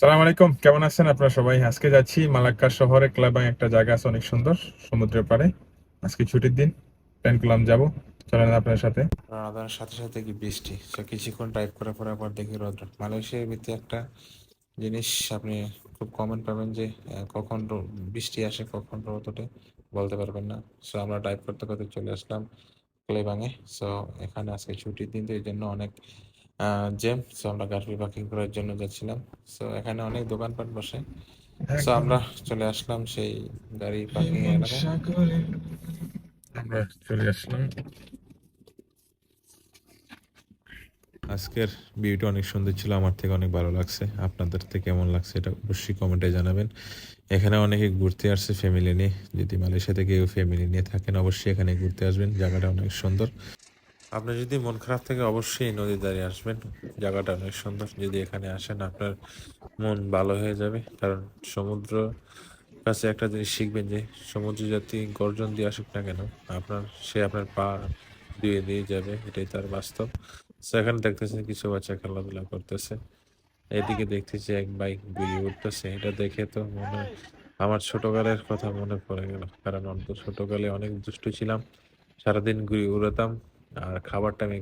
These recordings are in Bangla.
সালাম আলাইকুম, কেমন আছেন? আপনারা সবাই আজকে যাচ্ছি মালাক্কা শহরে। ক্লাবাং একটা জায়গা আছে, অনেক সুন্দর, সমুদ্রের পাড়ে। আজকে ছুটির দিন, প্ল্যান করলাম যাব। চলেন আপনার সাথে। রওনার সাথে সাথে কি বৃষ্টি? তো কিছুক্ষণ ড্রাইভ করার পরে আবার দেখি রোদ মালয়েশিয়ার ভিতরে একটা জিনিস আপনি খুব কমন পাবেন যে কখন বৃষ্টি আসে, কখন রোদ ওঠে, বলতে পারবেন না। সো আমরা ড্রাইভ করতে করতে চলে আসলাম ক্লেবাঙে সো এখানে আজকে ছুটির দিন, তো এই জন্য অনেক জ্যাম সো আমরা গাড়ি পার্কিং করার জন্য যাচ্ছিলাম। সো এখানে অনেক দোকানপাট বসে। সো আমরা চলে আসলাম সেই গাড়ি পার্কিং এলাকায়। আমরা চলে আসলাম। আজকের ভিউটা অনেক সুন্দর ছিল আমার থেকে অনেক ভালো লাগছে। আপনাদের থেকে কেমন লাগছে এটা অবশ্যই কমেন্টে জানাবেন। এখানে অনেকে ঘুরতে আসছে ফ্যামিলি নিয়ে। যদি মালয়েশিয়া থেকে কেউ ফ্যামিলি নিয়ে থাকেন অবশ্যই এখানে ঘুরতে আসবেন। জায়গাটা অনেক সুন্দর। আপনার যদি মন খারাপ থাকে, অবশ্যই নদীর ধারে আসবেন। জায়গাটা অনেক সুন্দর। যদি এখানে আসেন, আপনার মন ভালো হয়ে যাবে। কারণ সমুদ্র কাছে একটা জিনিস শিখবেন যে, সমুদ্র জাতি গর্জন দিয়ে আসুক না কেন, আপনার, সে আপনার পা দিয়ে দিয়ে যাবে। এটাই তার বাস্তব। এখানে দেখতেছেন কিছু বাচ্চা খেলাধুলা করতেছে। এদিকে দেখতেছি এক বাইক ঘুরিয়ে উঠতেছে। এটা দেখে তো মনে, আমার ছোটকালের কথা মনে পড়ে গেল। কারণ অন্ত ছোটকালে অনেক দুষ্টু ছিলাম। সারাদিন ঘুরি উড়াতাম আর খাবারটা আমি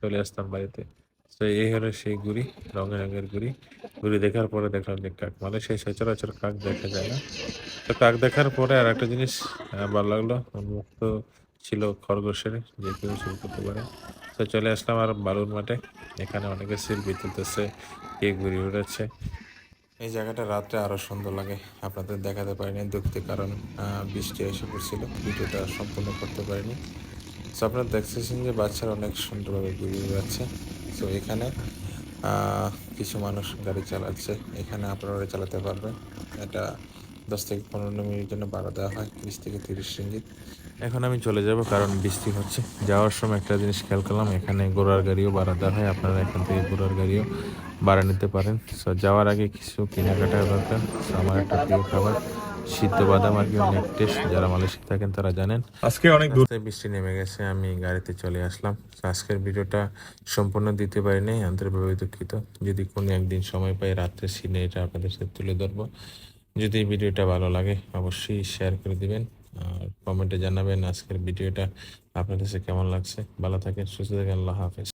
চলে আসতাম বাড়িতে। তো এই হলো সেই গুড়ি রঙের রঙের গুড়ি। গুড়ি দেখার পরে দেখলাম যে কাক মানে সেই সচরাচর কাক দেখা যায় না। তো কাক দেখার পরে আর একটা জিনিস ভালো লাগল, উন্মুক্ত ছিল খরগোশের, যে কেউ শুরু করতে পারে। তো চলে আসলাম আর বালুর মাঠে। এখানে অনেকে সেলফি তুলতেছে, কে ঘুরে উঠেছে এই জায়গাটা রাত্রে আরও সুন্দর লাগে। আপনাদের দেখাতে পারিনি দুঃখিত কারণ বৃষ্টি এসে পড়ছিল। ভিডিওটা সম্পূর্ণ করতে পারিনি। তো আপনারা দেখতেছেন যে বাচ্চারা অনেক সুন্দরভাবে ঘুরে যাচ্ছে সো এখানে কিছু মানুষ গাড়ি চালাচ্ছে। এখানে আপনারা চালাতে পারবেন। এটা দশ থেকে পনেরো মিনিটের জন্য ভাড়া দেওয়া হয় বিশ থেকে তিরিশ রিঙ্গিত। এখন আমি চলে যাব, কারণ বৃষ্টি হচ্ছে। যাওয়ার সময় একটা জিনিস খেয়াল করলাম, এখানে ঘোড়ার গাড়িও বাড়া দেওয়া হয়। আপনারা এখান থেকে ঘোড়ার গাড়িও বাড়া নিতে পারেন। সো যাওয়ার আগে কিছু কেনাকাটা দরকার। আমার একটা প্রিয় খাবার। সিদ্ধ বাদাম আর কি অনেক টেস্ট যারা মালয়েশিয়া থাকেন তারা জানেন। আজকে অনেক দূর বৃষ্টি নেমে গেছে আমি গাড়িতে চলে আসলাম। আজকের ভিডিওটা সম্পূর্ণ দিতে পারিনি আন্তরিকভাবে দুঃখিত যদি কোনো একদিন সময় পাই রাত্রে সিনে এটা আপনাদের সাথে তুলে ধরবো। যদি ভিডিওটা ভালো লাগে অবশ্যই শেয়ার করে দিবেন। আর কমেন্টে জানাবেন আজকের ভিডিওটা আপনাদের কাছে কেমন লাগছে। ভালো থাকেন সুস্থ থাকেন আল্লাহ হাফেজ।